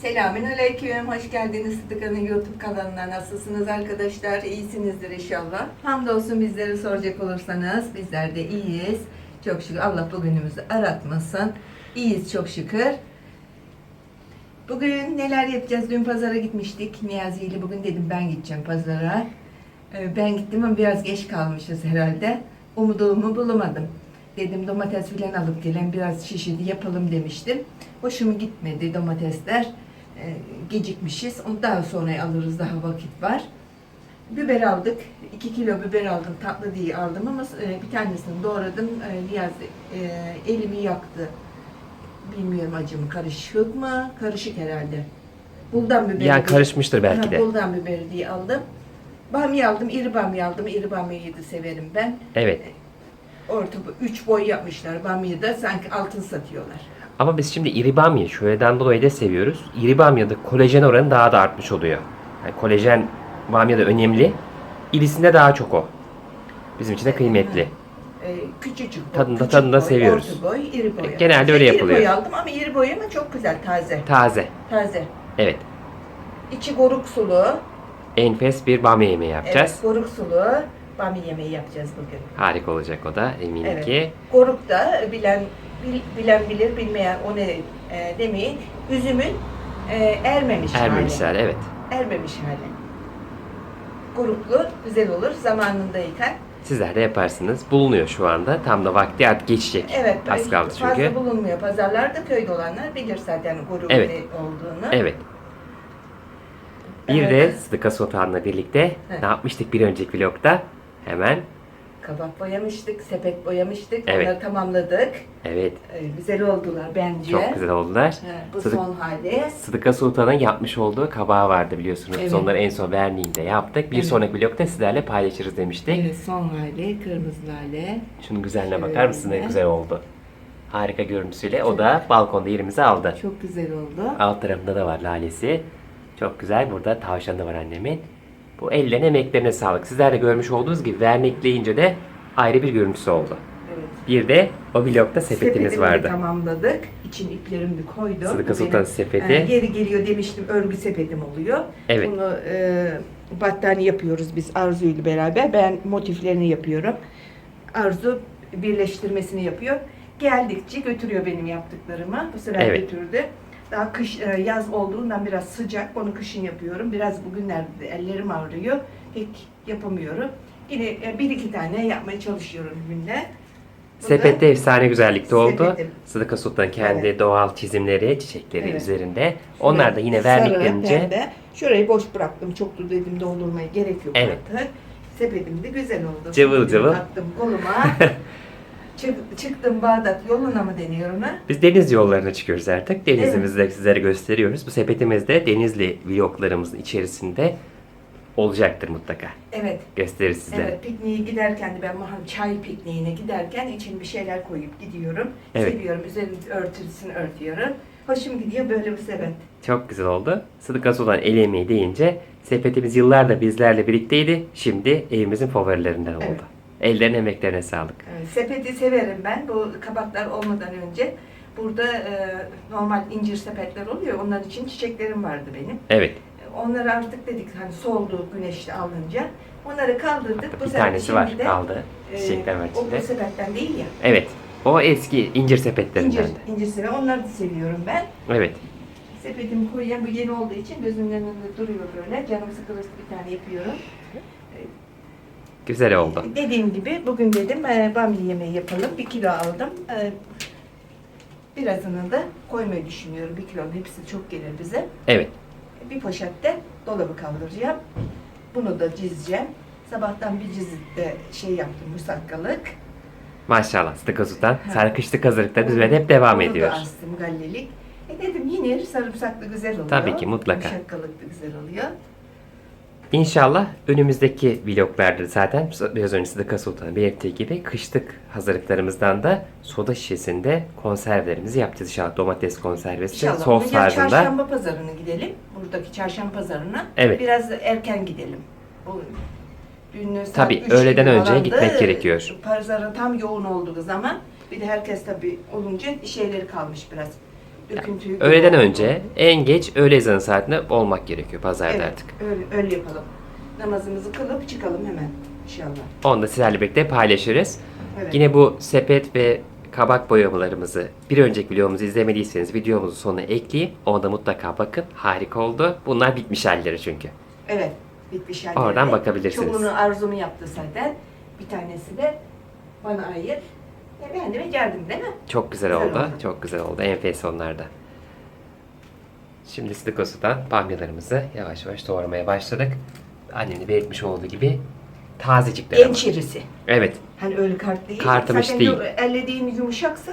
Selamünaleyküm, hoş geldiniz Sıdıka'nın YouTube kanalına. Nasılsınız arkadaşlar? İyisinizdir inşallah. Hamdolsun bizleri soracak olursanız bizler de iyiyiz. Çok şükür Allah bugünümüzü aratmasın. İyiyiz çok şükür. Bugün neler yapacağız? Dün pazara gitmiştik. Niyazi ile bugün dedim ben gideceğim pazara. Ee, Ben gittim ama biraz geç kalmışız herhalde. Umudumu bulamadım. Dedim domates filan alıp gelen biraz şişidi yapalım demiştim. Hoşuma gitmedi domatesler. Ee, gecikmişiz. Onu daha sonra alırız daha vakit var. Biber aldık. 2 kilo biber aldım. Tatlı diye aldım ama e, bir tanesini doğradım. E, Niyazi e, elimi yaktı. Bilmiyorum acım karışık mı? Karışık herhalde. Buldan biberi. Yani karışmıştır belki Ha, de. Buldan biberi diye aldım. Bamya aldım, iri bamya aldım. İri bamyayı da severim ben. Evet. Orta, üç boy yapmışlar bamyayı da sanki altın satıyorlar. Ama biz şimdi iri bamya şöyleden dolayı da seviyoruz. İri bamyada kolajen oranı daha da artmış oluyor. Yani kolajen bamyada önemli. İrisinde daha çok o. Bizim için de kıymetli. Ee, küçücük boy, Tadında- küçük tadında boy, seviyoruz. Orta boy, iri boy. Genelde öyle İri yapılıyor. boy aldım ama iri boy ama çok güzel, taze. Taze. Taze. Evet. İçi goruk sulu. Enfes bir bamya yemeği yapacağız. Evet, goruk sulu. Bamya yemeği yapacağız bugün. Harika olacak o da eminim Evet. ki. Goruk da bilen bil- bilen bilir, bilmeyen o ne e, demeyin. Üzümün e, ermemiş, hali. Ermemişler evet. Ermemiş hali. Goruklu, güzel olur. Zamanında yıkan. Sizler de yaparsınız. Bulunuyor şu anda. Tam da vakti artık geçecek. Evet, Az kaldı fazla çünkü. bulunmuyor. Pazarlarda köyde olanlar bilir zaten goruklu Evet. olduğunu. Evet. Bir Evet. de Sıdıka Sultan'la birlikte Evet. ne yapmıştık bir önceki vlogda? Hemen Kabak boyamıştık, sepet boyamıştık. Evet. Onları tamamladık. evet Ee, güzel oldular bence. çok güzel oldular. Ha, bu Sıdık- son hali. Sıdıka Sultan'ın yapmış olduğu kabağı vardı biliyorsunuz. Biz Evet. onları en son verniğinde yaptık. Bir Evet. sonraki vlogda sizlerle paylaşırız demiştik. Evet, son hali, kırmızı hali. Şunun güzelliğine bakar mısın ne güzel oldu. Harika görüntüsüyle. O da balkonda yerimizi aldı. Çok güzel oldu. Alt tarafında da var lalesi. Çok güzel. Burada tavşan da var annemin. Bu ellerine emeklerine sağlık. Sizler de görmüş olduğunuz gibi vernikleyince de ayrı bir görüntüsü oldu. Evet. Bir de o vlogda sepetimiz Sepetimi vardı. tamamladık. İçin iplerimi koydum. Sıdıka Sultan sepeti. e, geri geliyor demiştim örgü sepetim oluyor. Evet. Bunu e, battaniye yapıyoruz biz Arzu ile beraber. Ben motiflerini yapıyorum. Arzu birleştirmesini yapıyor. Geldikçe götürüyor benim yaptıklarımı. Bu sefer Evet. götürdü. Daha kış e, yaz olduğundan biraz sıcak. Onu kışın yapıyorum. Biraz bugünlerde ellerim ağrıyor. Pek yapamıyorum. Yine e, bir iki tane yapmaya çalışıyorum günde. Sepette efsane güzellikte oldu. Sepetim. Sıdıka Sultan kendi Evet. doğal çizimleri, çiçekleri Evet. üzerinde. Onlar da yine pembe. Şurayı boş bıraktım. Çok da dedim doldurmaya gerek yok Evet. artık. Sepetim de güzel oldu. Cıvıl cıvıl. Taktım koluma. Çık- çıktım Bağdat yoluna mı deniyor ona? biz deniz yollarına çıkıyoruz artık. Denizimizi de sizlere gösteriyoruz. Bu sepetimiz de Denizli vloglarımızın içerisinde olacaktır mutlaka. Evet. Gösteririz sizlere. Evet, pikniğe giderken de ben mahal çay pikniğine giderken için bir şeyler koyup gidiyorum. Evet. Seviyorum, üzerini örtülsün örtüyorum. Hoşum gidiyor böyle bir sepet. Çok güzel oldu. Sıdıka Sultan el emeği deyince sepetimiz yıllardır bizlerle birlikteydi. Şimdi evimizin favorilerinden oldu. Evet. Ellerine emeklerine sağlık. Evet, sepeti severim ben. Bu kabaklar olmadan önce burada e, normal incir sepetler oluyor. Onların için çiçeklerim vardı benim. Evet. Onları artık dedik hani soldu güneşte alınca. Onları kaldırdık. Bu bir sefer tanesi şimdi var de, kaldı. e, Çiçekler var O bu içinde. sepetten değil ya. Evet. O eski incir sepetlerinden. İncir, incir sepet. Onları da seviyorum ben. Evet. Sepetimi koyuyorum. Bu yeni olduğu için gözümün önünde duruyor böyle. Canım sıkılırsa bir tane yapıyorum. Güzel oldu. Dediğim gibi bugün dedim e, bamya yemeği yapalım. Bir kilo aldım. E, birazını da koymayı düşünüyorum. Bir kilo hepsi çok gelir bize. Evet. Bir poşette dolabı kaldıracağım. Bunu da çizeceğim. Sabahtan bir cizde şey yaptım musakkalık. Maşallah Sıdıka Sultan. Ha. Sarkıştık hazırlıkta biz böyle hep devam Onu da ediyoruz. astım gallelik. E dedim yenir sarımsaklı güzel oluyor. Tabii ki, mutlaka. Musakkalık da güzel oluyor. İnşallah önümüzdeki vloglarda zaten biraz önce Sıdıka Sultan'ın belirttiği gibi kışlık hazırlıklarımızdan da soda şişesinde konservelerimizi yapacağız inşallah. Domates konservesi, İnşallah. sos tarzında. çarşamba pazarına gidelim. Buradaki çarşamba pazarına. Evet. Biraz erken gidelim. Bu dün Tabii, öğleden önce gitmek gerekiyor. Pazarın tam yoğun olduğu zaman bir de herkes tabii olunca şeyleri kalmış biraz. Döküntüyü Öğleden önce en geç öğle ezanı saatinde olmak gerekiyor pazarda Evet, artık. öyle, öyle yapalım. Namazımızı kılıp çıkalım hemen inşallah. Onu da sizlerle birlikte paylaşırız. Evet. Yine bu sepet ve kabak boyamalarımızı bir önceki videomuzu izlemediyseniz videomuzun sonuna ekleyeyim. Ona da mutlaka bakın. Harika oldu. Bunlar bitmiş halleri çünkü. Evet, bitmiş halde. Oradan bakabilirsiniz. Çoğunu arzumu yaptı zaten. Bir tanesi de bana ait. E ben de becerdim değil mi? Çok güzel Güzel oldu. oldu. Çok güzel oldu. Enfes onlarda. Şimdi sıdık sudan bamyalarımızı yavaş yavaş doğramaya başladık. Annemin belirtmiş olduğu gibi tazecikler En ama. çirisi. Evet. Hani öyle kart değil. Kartmış Zaten değil. ellediğin yumuşaksa,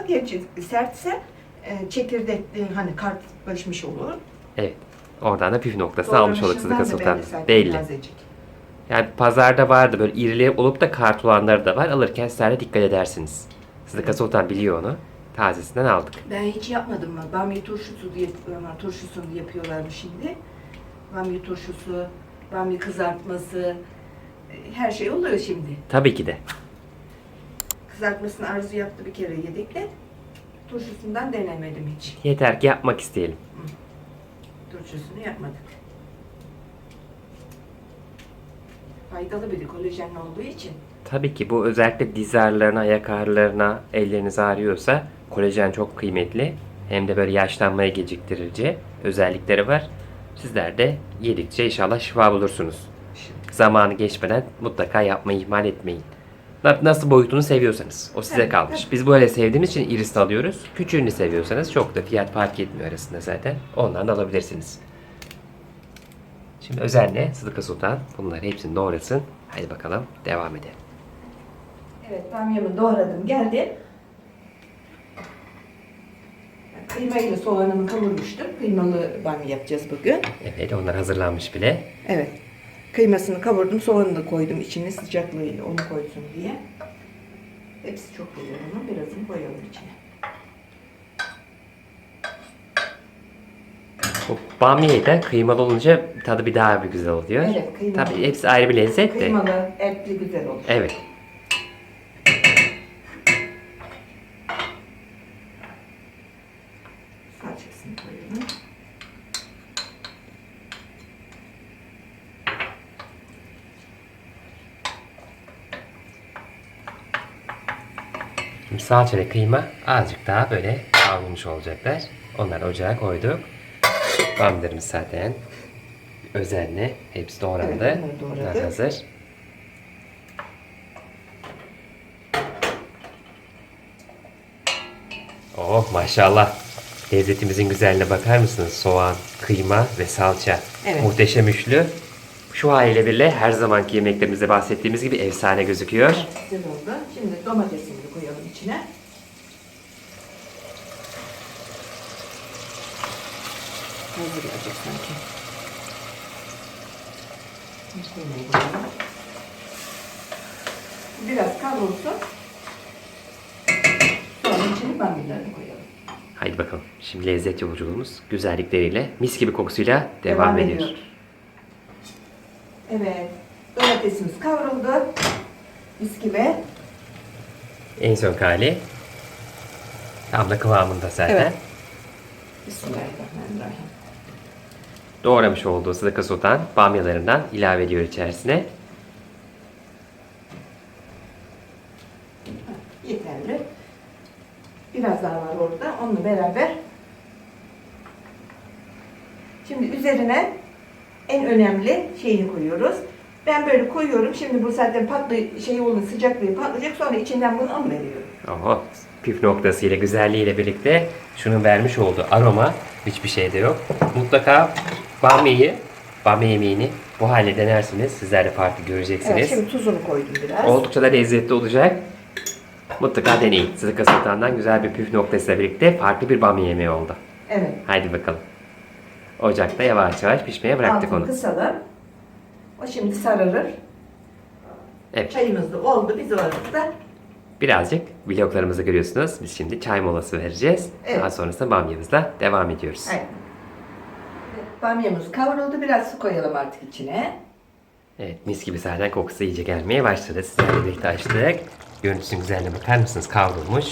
sertse e, çekirdekli hani kartlaşmış olur. Evet. Oradan da püf noktasını almış olduk Sıdıka Sultan. belli zaten Belli. tazecik. Yani pazarda vardı böyle irili olup da kart olanları da var. Alırken sizler de dikkat edersiniz. Sıdıka Sultan biliyor onu. Tazesinden aldık. Ben hiç yapmadım mı? Bamya turşusu diye ama turşusunu yapıyorlarmış şimdi. Bamya turşusu, bamya kızartması, her şey oluyor şimdi. Tabii ki de. Kızartmasını arzu yaptı bir kere yedik de turşusundan denemedim hiç. Yeter ki yapmak isteyelim. Turşusunu yapmadık. Faydalı bir de kolajenli olduğu için. Tabii ki bu özellikle diz ağrılarına, ayak ağrılarına, elleriniz ağrıyorsa kolajen çok kıymetli. Hem de böyle yaşlanmaya geciktirici özellikleri var. Sizler de yedikçe inşallah şifa bulursunuz. Zamanı geçmeden mutlaka yapmayı ihmal etmeyin. Na- Nasıl boyutunu seviyorsanız. O size Evet, kalmış. Biz böyle sevdiğimiz için iris alıyoruz. Küçüğünü seviyorsanız çok da fiyat fark etmiyor arasında zaten. Ondan da alabilirsiniz. Şimdi özenle Sıdıka Sultan bunları hepsini doğrasın. Hadi bakalım devam edelim. Evet, bamyamı doğradım, geldi. Kıymayla soğanımı kavurmuştum. Kıymalı bamya yapacağız bugün. Evet onlar hazırlanmış bile. Evet. Kıymasını kavurdum, soğanı da koydum içine sıcaklığıyla onu koysun diye. Hepsi çok güzel onun, birazını koyalım içine. Bu bamya da kıymalı olunca tadı bir daha bir güzel oluyor. Evet, kıymalı. Tabii hepsi ayrı bir lezzet de. Kıymalı, etli güzel olur. Evet. Salçasını koyalım. Şimdi salça ve kıyma azıcık daha böyle kavrulmuş olacaklar. Onları ocağa koyduk. Bamyalarımız zaten özenle hepsi doğrandı. Evet. Bunlar hazır. Oh maşallah. Lezzetimizin güzelliğine bakar mısınız? Soğan, kıyma ve salça. Evet. Muhteşem üçlü. Şu haliyle bile her zamanki yemeklerimizde bahsettiğimiz gibi efsane gözüküyor. Güzel oldu. Şimdi koyalım içine. Hazır gelecek sanki. Bir kıymayı koyalım. Biraz kavrulsun. Sonra içine bamyalarını koyalım. Haydi bakalım. Şimdi lezzet yolculuğumuz güzellikleriyle, mis gibi kokusuyla devam, ediyor. Evet. Domatesimiz kavruldu. Mis gibi. En son hali tam da kıvamında zaten. Evet. Bismillahirrahmanirrahim. Doğramış olduğu Sıdıka Sultan bamyalarından ilave ediyor içerisine. Yeterli. Biraz daha var orada. Onunla beraber. Şimdi üzerine en önemli şeyini koyuyoruz. Ben böyle koyuyorum. Şimdi bu zaten patlı şey olur sıcaklığı patlayacak. Sonra içinden bunu un veriyorum. Oho, püf noktasıyla, güzelliğiyle birlikte şunun vermiş olduğu aroma hiçbir şeyde yok. Mutlaka bamyayı, bamya yemeğini bu hale denersiniz. Sizler de farklı göreceksiniz. Evet, şimdi tuzunu koydum biraz. Oldukça da lezzetli olacak. Mutlaka deneyin. Sıdıka Sultan'dan güzel bir püf noktasıyla birlikte farklı bir bamya yemeği oldu. Evet. Haydi bakalım. Ocakta yavaş yavaş pişmeye bıraktık Altını onu. kısalım. O şimdi sararır. Evet. Çayımız da oldu. Biz o arada Birazcık vloglarımızı görüyorsunuz. Biz şimdi çay molası vereceğiz. Evet. Daha sonrasında bamyamızla devam ediyoruz. Aynen. Bamyamız kavruldu. Biraz su koyalım artık içine. Evet mis gibi zaten kokusu iyice gelmeye başladı. Sizlerle birlikte açtık. Görüntüsünün güzelliğine bakar mısınız? Kavrulmuş.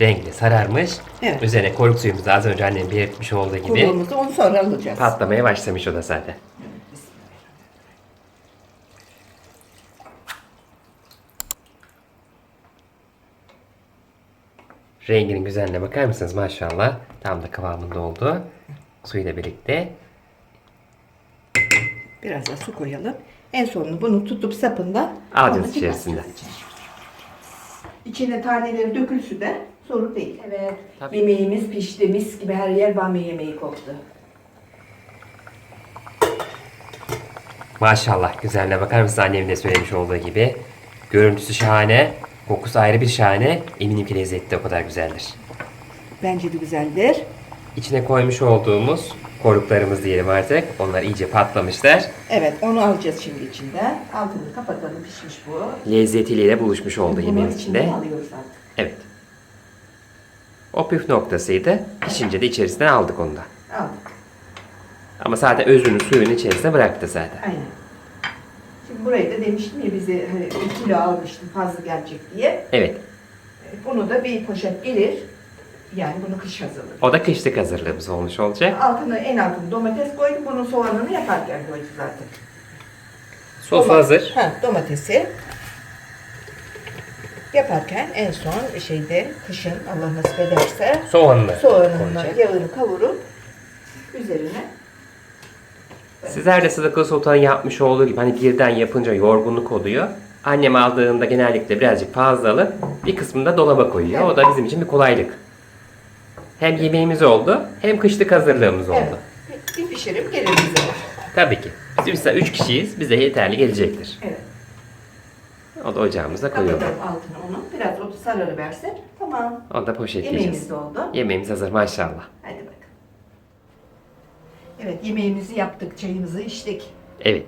Renkli sararmış. Evet. Üzerine koruk suyumuzu az önce annem belirtmiş olduğu gibi Kuyruğumuzu onu sonra alacağız. patlamaya başlamış o da zaten. Renginin güzelliğine bakar mısınız maşallah. Tam da kıvamında oldu. Suyla birlikte. Biraz da su koyalım. En sonunda bunu tutup sapından Alacağız içerisinde. İçine taneleri dökülsü de sorun değil. Evet. Tabii. Yemeğimiz pişti. Mis gibi her yer bamya yemeği koktu. Maşallah güzelliğine bakar mısınız annemin de söylemiş olduğu gibi. Görüntüsü şahane. Kokusu ayrı bir şahane. Eminim ki lezzeti de o kadar güzeldir. Bence de güzeldir. İçine koymuş olduğumuz koruklarımız diyelim artık. Onlar iyice patlamışlar. Evet onu alacağız şimdi içinden. Altını kapatalım pişmiş bu. Lezzetiyle de buluşmuş oldu Bunun yemeğin içinde. alıyoruz artık. Evet. O püf noktasıydı. Pişince de içerisinden aldık onu da. Aldık. Ama zaten özünü suyun içerisine bıraktı zaten. Aynen. Burayı da demiştim ya bize hani bir kilo almıştım fazla gelecek diye. Evet. Bunu da bir poşet gelir. Yani bunu kış hazırladım. O da kışlık hazırlığımız olmuş olacak. Altına en altına domates koydum. Bunun soğanını yaparken koydum zaten. Sos Doma- hazır. Ha, domatesi yaparken en son şeyde kışın Allah nasip ederse Soğanını soğanını, koyacak. yağını kavurup üzerine Sizler de Sıdıka Sultan yapmış olduğu gibi hani birden yapınca yorgunluk oluyor. Annem aldığında genellikle birazcık fazla alıp bir kısmını da dolaba koyuyor. O da bizim için bir kolaylık. Hem yemeğimiz oldu hem kışlık hazırlığımız oldu. evet, bir, pişirip gelir bize. Tabii ki. Biz mesela 3 kişiyiz. Bize yeterli gelecektir. Evet. O da ocağımıza koyuyoruz. Kapatalım altını onun. Biraz o sararı versin. Tamam. O da poşetleyeceğiz. Yemeğimiz de oldu. Yemeğimiz hazır maşallah. Hadi bakalım. Evet yemeğimizi yaptık, çayımızı içtik. Evet.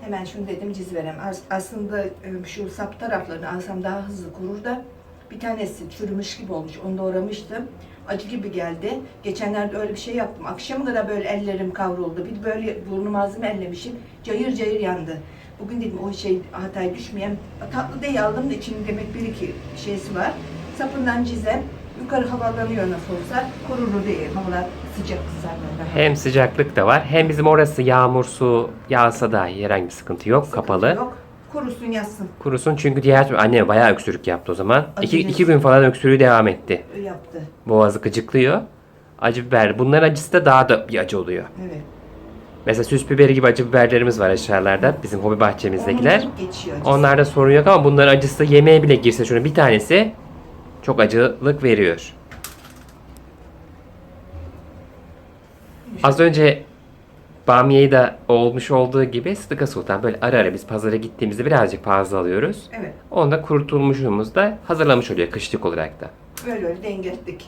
Hemen şunu dedim cizverem. As- Aslında e, şu sap taraflarını alsam daha hızlı kurur da bir tanesi çürümüş gibi olmuş. Onu doğramıştım. Acı gibi geldi. Geçenlerde öyle bir şey yaptım. Akşama kadar böyle ellerim kavruldu. Bir böyle burnum ağzımı ellemişim. Cayır cayır yandı. Bugün dedim o şey hataya düşmeyen tatlı değil aldım da içinde demek bir iki şeysi var. Sapından cizem. Yukarı havalanıyor nasıl olsa. Kururu değil. Havalar sıcak daha. Hem sıcaklık da var hem bizim orası yağmur su yağsa da herhangi bir sıkıntı yok. Sıkıntı kapalı. Yok. Kurusun yatsın. Kurusun çünkü diğer türlü anne bayağı öksürük yaptı o zaman. İki, Acı iki gün falan öksürüğü devam etti. Yaptı. Boğazı gıcıklıyor. Acı biber. Bunların acısı da daha da bir acı oluyor. Evet. Mesela süs biberi gibi acı biberlerimiz var aşağılarda. Bizim hobi bahçemizdekiler. Onlarda sorun yok ama bunların acısı yemeğe bile girse şunu bir tanesi çok acılık veriyor. Az önce bamyeyi da olmuş olduğu gibi Sıdıka Sultan böyle ara ara biz pazara gittiğimizde birazcık fazla alıyoruz. Evet. Onda kurutulmuşumuz da hazırlamış oluyor kışlık olarak da. Böyle öyle dengettik.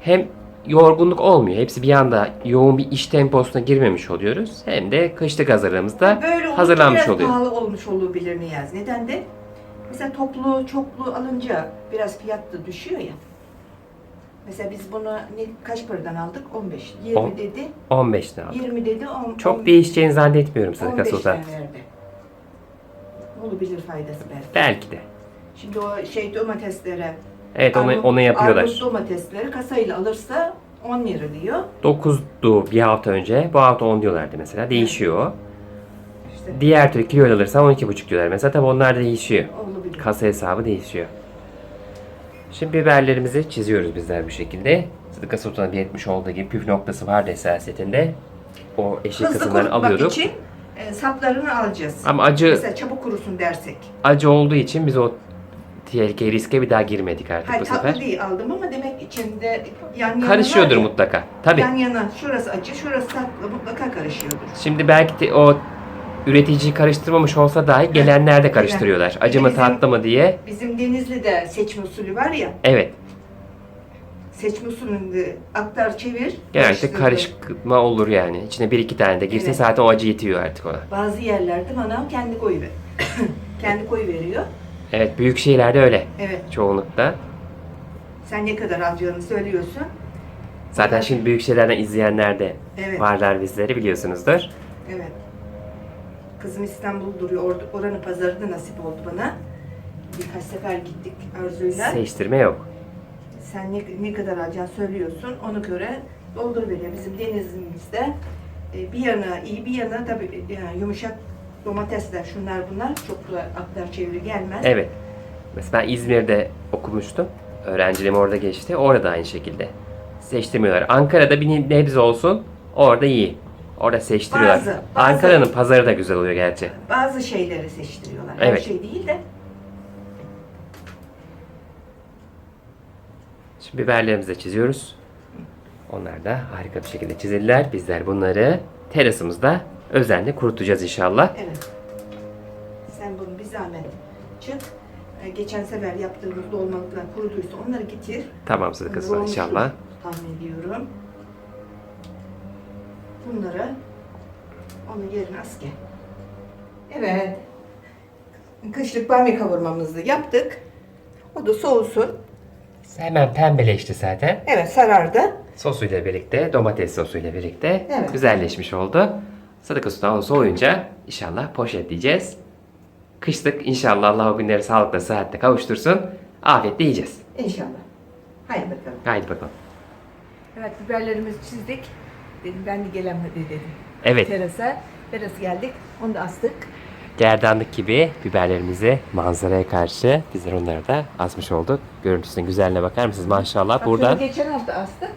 Hem yorgunluk olmuyor. Hepsi bir anda yoğun bir iş temposuna girmemiş oluyoruz. Hem de kışlık hazırlığımızda Böyle olunca hazırlanmış biraz oluyor. pahalı olmuş olabilir Niyaz. Neden de? Mesela toplu, çoklu alınca biraz fiyat da düşüyor ya. Mesela biz bunu ne, kaç paradan aldık? 15. 20 On- dedi. 15 lira. 20 dedi. 10, Çok değişeceğini zannetmiyorum Sıdıka 15 Sultan. verdi. Olabilir faydası belki. Belki de. Şimdi o şey domateslere Evet onu, armut- onu yapıyorlar. Armut domatesleri kasayla alırsa 10 lira diyor. 9'du bir hafta önce. Bu hafta 10 diyorlardı mesela. Değişiyor. İşte Diğer türlü kilo alırsa 12,5 diyorlar. Mesela tabi onlar da değişiyor. olabilir. Kasa hesabı değişiyor. Şimdi biberlerimizi çiziyoruz bizler bu şekilde. Sıdıka Sultan'a belirtmiş olduğu gibi püf noktası vardı esasetinde. O eşik Hızlı kısımları kurutmak alıyorduk. için e, saplarını alacağız. Ama acı Mesela çabuk kurusun dersek. acı olduğu için biz o tehlikeli riske bir daha girmedik artık Hayır bu tatlı sefer. değil aldım ama demek içinde yan yana Karışıyordur var ya, mutlaka. Tabi. Yan yana şurası acı şurası tatlı mutlaka karışıyordur. Şimdi belki de o üreticiyi karıştırmamış olsa dahi gelenler de karıştırıyorlar. Acı mı Bizim- tatlı mı diye. Bizim Denizli'de seçme usulü var ya Evet. seçme usulünde aktar çevir. Genellikle karışma olur yani. İçine bir iki tane de girse Evet. zaten o acı yetiyor artık ona. Bazı yerlerde manam kendi koyu ver. kendi koyu veriyor. Evet büyük şehirlerde öyle Evet. çoğunlukla. Sen ne kadar alacağını söylüyorsun. Zaten şimdi büyük şehirlerden izleyenler de Evet. varlar bizleri biliyorsunuzdur. Evet. Kızım İstanbul duruyor. Oranın pazarı da nasip oldu bana. Birkaç sefer gittik Arzu'yla. Seçtirme yok. sen ne, ne kadar alacaksın söylüyorsun. Ona göre doldur veriyor. Bizim denizimizde e, bir yana iyi bir yana tabii e, yani yumuşak domatesler şunlar bunlar çok da aktar çeviri gelmez. Evet. Mesela ben İzmir'de okumuştum. Öğrenciliğim orada geçti. Orada da aynı şekilde. Seçtirmiyorlar. Ankara'da bir nebze olsun. Orada iyi. Orada seçtiriyorlar. Bazı, bazı. Ankara'nın pazarı da güzel oluyor gerçi. Bazı şeyleri seçtiriyorlar. Her Evet. şey değil de. Şimdi biberlerimizi de çiziyoruz. Onlar da harika bir şekilde çizildiler. Bizler bunları terasımızda özenle kurutacağız inşallah. Evet. Sen bunu bir zahmet çık. E, Geçen sefer yaptığımız dolmalıklar kuruduysa onları getir. Tamam Sıdıkası Onları inşallah. Tahmin ediyorum. Bunları onun yerine as gel. Evet. Kışlık bamya kavurmamızı yaptık. O da soğusun. Hemen pembeleşti zaten. Evet sarardı. Sosuyla birlikte, domates sosuyla birlikte Evet. güzelleşmiş oldu. Sıdık Usta o soğuyunca inşallah poşetleyeceğiz. Kışlık inşallah Allah o günleri sağlıkla sıhhatle kavuştursun. Afiyetle yiyeceğiz. İnşallah. Haydi bakalım. Haydi bakalım. Evet biberlerimizi çizdik. Dedim ben de gelemedi dedim. Evet. Terasa. Terası geldik. Onu da astık. Gerdanlık gibi biberlerimizi manzaraya karşı bizler onları da asmış olduk. Görüntüsünün güzelliğine bakar mısınız? Maşallah Bak, buradan geçen hafta astık.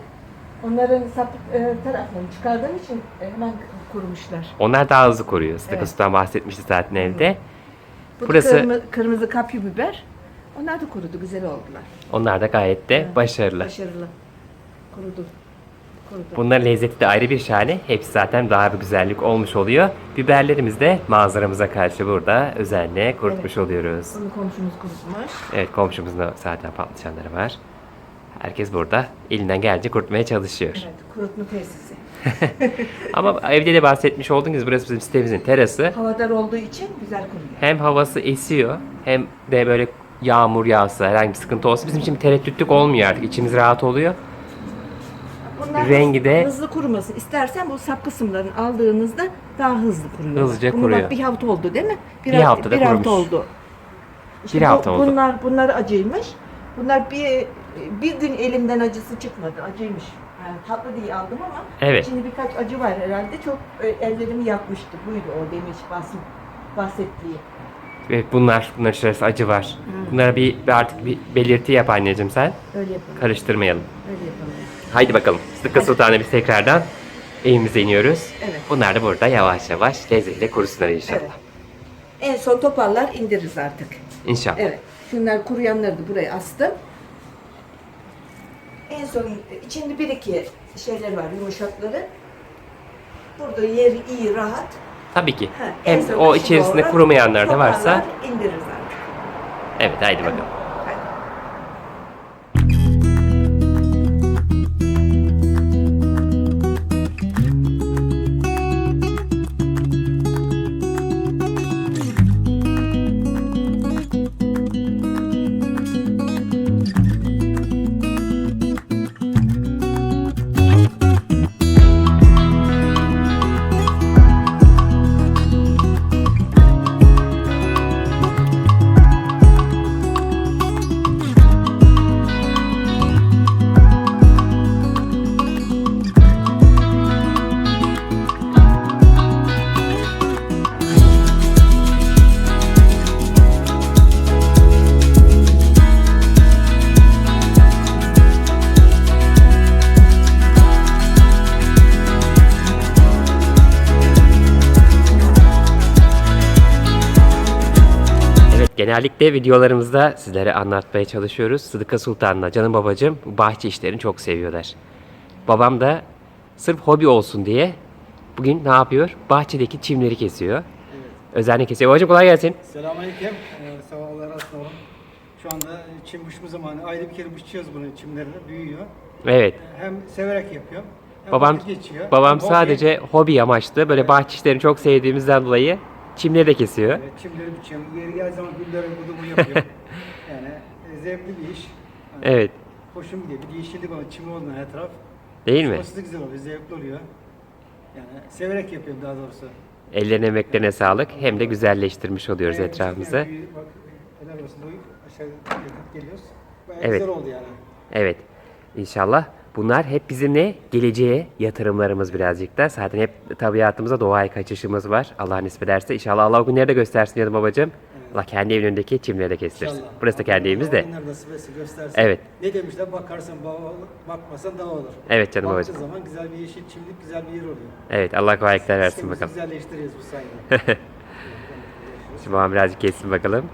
Onların sap e, taraflarını çıkardığım için e, hemen kurumuşlar. onlar daha hızlı koruyor. Sıdık Evet. Usta'dan bahsetmişti zaten evde. Bu Burası- kırmızı, kırmızı kapya biber. Onlar da kurudu. Güzel oldular. Onlar da gayet de Evet. başarılı. Başarılı. Kurudu. Bunların lezzeti de ayrı bir şahane. Hepsi zaten daha bir güzellik olmuş oluyor. Biberlerimiz de manzaramıza karşı burada özenle kurutmuş oluyoruz. Bunu komşumuz kurutmuş. Evet komşumuzun da zaten patlıcanları var. Herkes burada elinden gelince kurutmaya çalışıyor. Evet. Kurutma tesisi. Ama evde de bahsetmiş olduğunuz gibi burası bizim sitemizin terası. Havadar olduğu için güzel kuruyor. Hem havası esiyor hem de böyle yağmur yağsa herhangi bir sıkıntı olsa bizim için bir tereddütlük olmuyor artık. İçimiz rahat oluyor. Bunlar Rengi de- hızlı kuruması. İstersen bu sap kısımlarını aldığınızda daha hızlı kuruyor. Hızlıca Bunu kuruyor. Bak bir hafta oldu değil mi? Bir bir hafta kurumuş. oldu. Bir bu- hafta oldu. Bunlar bunlar acıymış. Bunlar bir bir gün elimden acısı çıkmadı. Acıymış. Yani tatlı diye aldım ama Evet. şimdi birkaç acı var herhalde. Çok e, ellerimi yakmıştı. Buydu o demiş bahs bahsettiği. Evet bunlar, bunlar içerisinde acı var. Bunlara bir, bir artık bir belirti yap anneciğim sen. Öyle yapalım. Karıştırmayalım. Öyle yapalım. Haydi bakalım. Sıdıka Sultan'a biz tekrardan evimize iniyoruz. Evet. Bunlar da burada yavaş yavaş lezzetle kurusunlar inşallah. Evet. En son toparlar indiririz artık. İnşallah. Evet. Şunlar kuruyanları da buraya astım. En son içinde bir iki şeyler var yumuşakları. Burada yeri iyi rahat. Tabii ki. Ha, en Hem son o içerisinde kurumayanlar da varsa indiririz artık. evet haydi bakalım. Hadi. Evet genellikle videolarımızda sizlere anlatmaya çalışıyoruz. Sıdıka Sultan'la canım babacığım bu bahçe işlerini çok seviyorlar. Babam da sırf hobi olsun diye bugün ne yapıyor? Bahçedeki çimleri kesiyor. Özenle kesiyor. Babacığım kolay gelsin. Selamünaleyküm. Ee, sabahlar. Şu anda çim biçme zamanı. Ayda bir kere biçiyoruz bunu çimlerini. Büyüyor. Evet. Hem severek yapıyorum. Hem Babam geçiyor. babam hobi. sadece hobi amaçlı böyle bahçe işlerini çok sevdiğimizden dolayı çimleri de kesiyor. Evet, çimleri biçiyorum. Yeri geldiği zaman gülleri budumu yapıyorum. yani e, zevkli bir iş. Yani Evet. Hoşum gidiyor. Bir yeşillik oluyor. Çim oldu her taraf. Değil mi? Da güzel oluyor. Zevkli oluyor. Yani severek yapıyorum daha doğrusu. Ellerine emeklerine sağlık. Hem de güzelleştirmiş oluyoruz Evet, etrafımızı. yani bir- Bak helal olsun. Aşağı geliyoruz. Bayağı Evet. güzel oldu yani. Evet. İnşallah bunlar hep bizimle geleceğe yatırımlarımız birazcık da. Zaten hep tabiatımıza doğaya kaçışımız var. Allah nasip ederse. İnşallah Allah o günleri de göstersin diyorum babacığım. Allah kendi evinin önündeki çimleri de kestirsin. İnşallah. Burası da kendi evimiz de. Allah nasip etsin, göstersin. Evet. Ne demişler bakarsan bağ olur, bakmasan dağ olur. Evet canım Baktığı babacığım. zaman güzel bir yeşil çimlik, güzel bir yer oluyor. Evet Allah kolaylıklar versin Sistemimizi bakalım. güzelleştiriyoruz bu sayede. Şimdi babam birazcık kessin bakalım.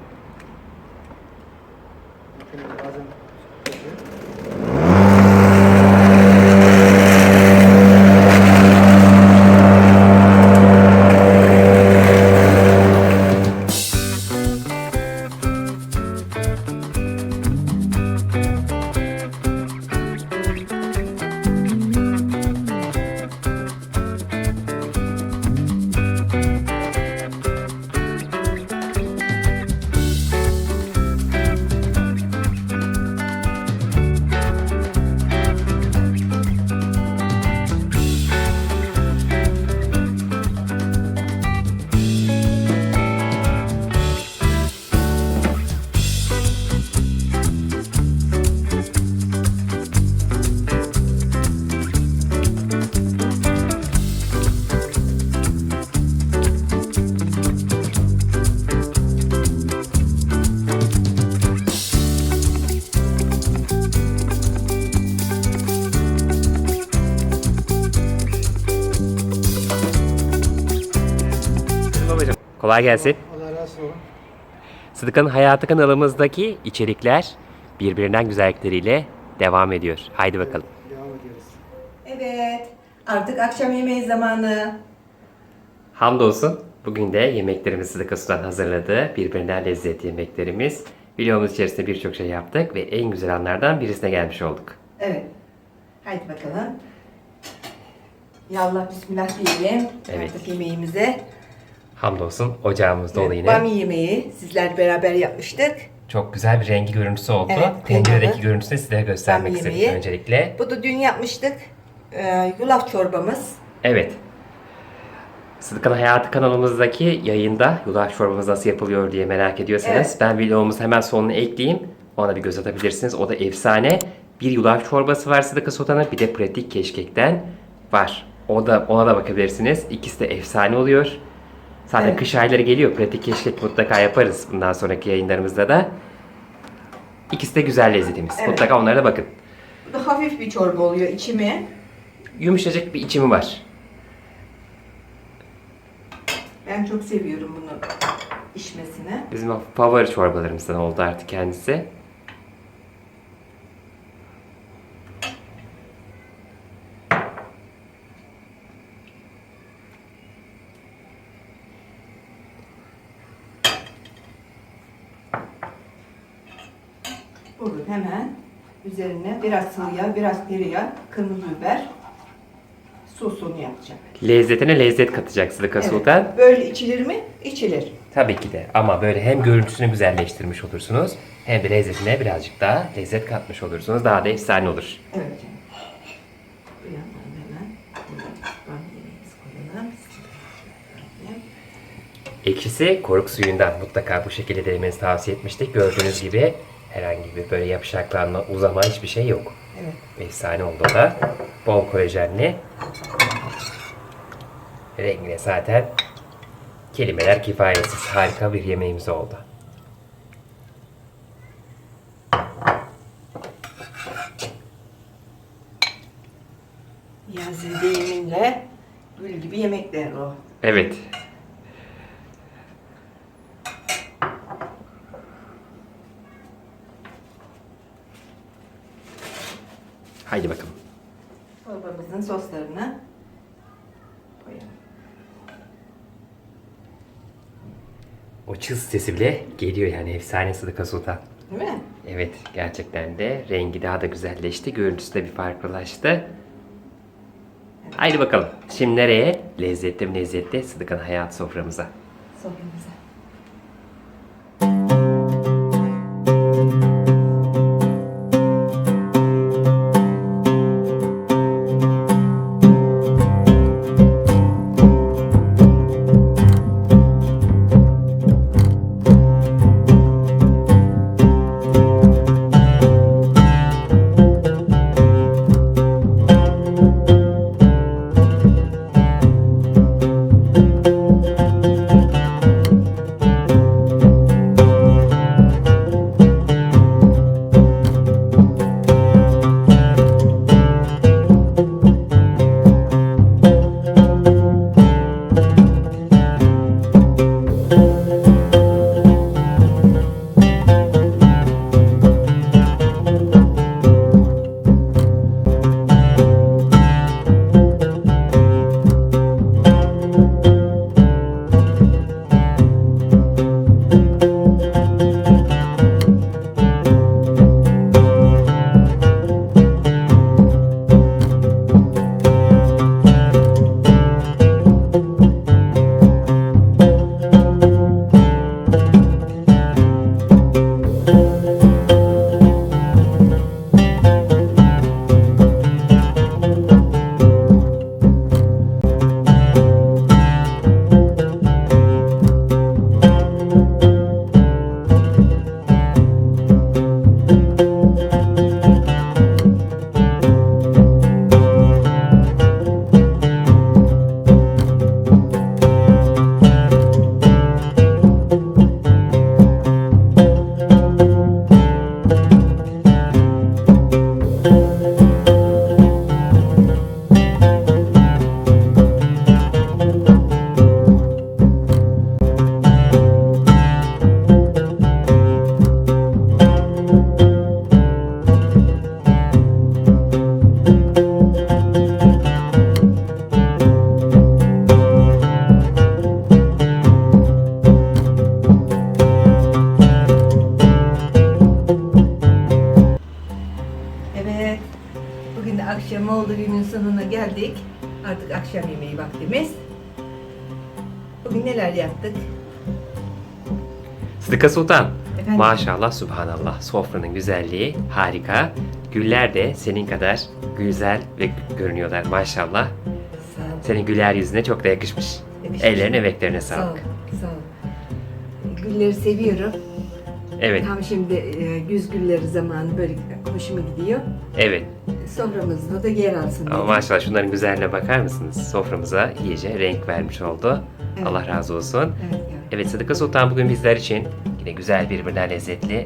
Kolay gelsin. Allah razı olsun. Sıdıka'nın Hayatı kanalımızdaki içerikler birbirinden güzellikleriyle devam ediyor. Haydi bakalım. Devam ediyoruz. Evet. Artık akşam yemeği zamanı. Hamdolsun bugün de yemeklerimizi Sıdıka Su'dan hazırladı. Birbirinden lezzetli yemeklerimiz. Videomuz içerisinde birçok şey yaptık ve en güzel anlardan birisine gelmiş olduk. Evet. Haydi bakalım. Ya Allah bismillah diyelim. Evet. Artık yemeğimize. Hamdolsun ocağımız dolu yine. Bamya yemeği sizler beraber yapmıştık. Çok güzel bir rengi görüntüsü oldu. Evet, Tenceredeki görüntüsünü size göstermek Bamya istedik yemeği. öncelikle. Bu da dün yapmıştık. Ee, yulaf çorbamız. Evet. Sıdıka'nın Hayatı kanalımızdaki yayında yulaf çorbamız nasıl yapılıyor diye merak ediyorsanız Evet. ben videomuzu hemen sonuna ekleyeyim. Ona bir göz atabilirsiniz. O da efsane. Bir yulaf çorbası var Sıdıka Sultan'ın bir de pratik keşkekten var. O da ona da bakabilirsiniz. İkisi de efsane oluyor. Zaten Evet. kış ayları geliyor. Pratik keşkek mutlaka yaparız bundan sonraki yayınlarımızda da. İkisi de güzel lezzetimiz. Evet. Mutlaka onlara da bakın. Bu da hafif bir çorba oluyor içimi. Yumuşacık bir içimi var. Ben çok seviyorum bunu içmesini. Bizim favori çorbalarımızdan oldu artık kendisi. Burada hemen üzerine biraz sıvı yağ, biraz tereyağı, kırmızı biber sosunu yapacağım. Lezzetine lezzet katacak Sıdıka Evet. Sultan. Böyle içilir mi? İçilir. Tabii ki de ama böyle hem görüntüsünü güzelleştirmiş olursunuz hem de lezzetine birazcık daha lezzet katmış olursunuz. Daha da efsane olur. Evet canım. Bu yandan hemen bamyalarımızı koyalım. Ekşisi koruk suyundan mutlaka bu şekilde denemenizi tavsiye etmiştik. Gördüğünüz gibi herhangi bir böyle yapışaklanma, uzama hiçbir şey yok. Evet. Efsane oldu da. Bol kolajenli. Rengine zaten kelimeler kifayetsiz. Harika bir yemeğimiz oldu. Yazı deyiminle gül gibi yemekler o. Evet. Haydi bakalım. Çorbamızın soslarını koyalım. O bile geliyor yani efsane Sıdıka Sultan. Değil mi? Evet gerçekten de rengi daha da güzelleşti. Görüntüsü de bir farklılaştı. Haydi bakalım. Şimdi nereye? Lezzetli mi lezzetli Sıdıka'nın hayat. Soframıza. Sıdıka Sultan. Efendim? Maşallah subhanallah. Sofranın güzelliği harika. Güller de senin kadar güzel ve görünüyorlar maşallah. Sağ ol. Senin güler yüzüne çok da yakışmış. Yakışmış. Ellerine emeklerine Sağ ol. sağlık. Sağ ol. Gülleri seviyorum. Evet, Tam şimdi e, güz gülleri zamanı böyle hoşuma gidiyor. evet. Soframızda da yer alsın Ama dedim. maşallah şunların güzelliğine bakar mısınız? Soframıza iyice renk vermiş oldu. Evet. Allah razı olsun. Evet yavrum. Evet Sıdıka Sultan bugün bizler için yine güzel birbirinden lezzetli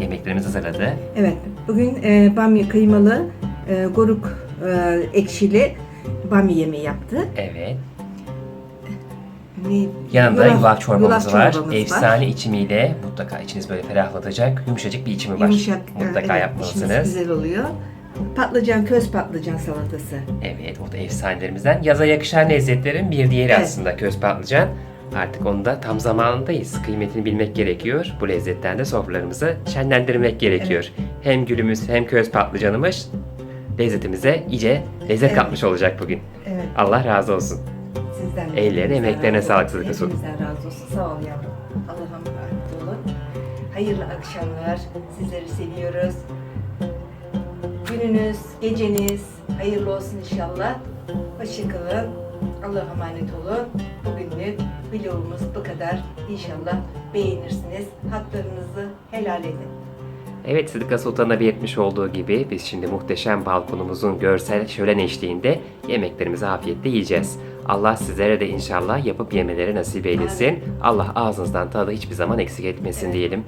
yemeklerimizi hazırladı. Evet, bugün e, bamya kıymalı, e, goruk e, ekşili bamya yemeği yaptı. Evet. Ne- Yanında yulaf, çorbamız yulaf var. çorbamız Efsane içimiyle mutlaka içiniz böyle ferahlatacak yumuşacık bir içimi var. Yumuşak, e, mutlaka evet, yapmalısınız. işimiz güzel oluyor. Patlıcan, köz patlıcan salatası. Evet o da efsanelerimizden. Yaza yakışan lezzetlerin bir diğeri Evet. aslında köz patlıcan. Artık onu da tam zamanındayız. Kıymetini bilmek gerekiyor. Bu lezzetten de sofralarımızı şenlendirmek gerekiyor. Hem gülümüz hem köz patlıcanımız lezzetimize iyice lezzet Evet. katmış olacak bugün. Evet, Allah razı olsun. sizden de. Ellerine, emeklerine sağlık Sultan. Hepinizden razı olsun. Sağ ol yavrum. Allah'a emanet olun. Hayırlı akşamlar. Sizleri seviyoruz. Gününüz, geceniz hayırlı olsun inşallah. Hoşçakalın. Allah'a emanet olun. Bugünlük vlogumuz bu kadar. İnşallah beğenirsiniz. Haklarınızı helal edin. Evet Sıdıka Sultan'a belirtmiş olduğu gibi biz şimdi muhteşem balkonumuzun görsel şölen eşliğinde yemeklerimizi afiyetle yiyeceğiz. Allah sizlere de inşallah yapıp yemeleri nasip eylesin. Allah ağzınızdan tadı hiçbir zaman eksik etmesin diyelim.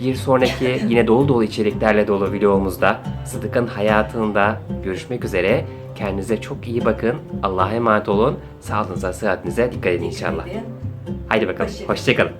Bir sonraki yine dolu dolu içeriklerle dolu vlogumuzda Sıdık'ın hayatında görüşmek üzere. Kendinize çok iyi bakın. Allah'a emanet olun. Sağlığınıza, sıhhatinize dikkat edin inşallah. Edin. Haydi bakalım. Hoşça- Hoşçakalın.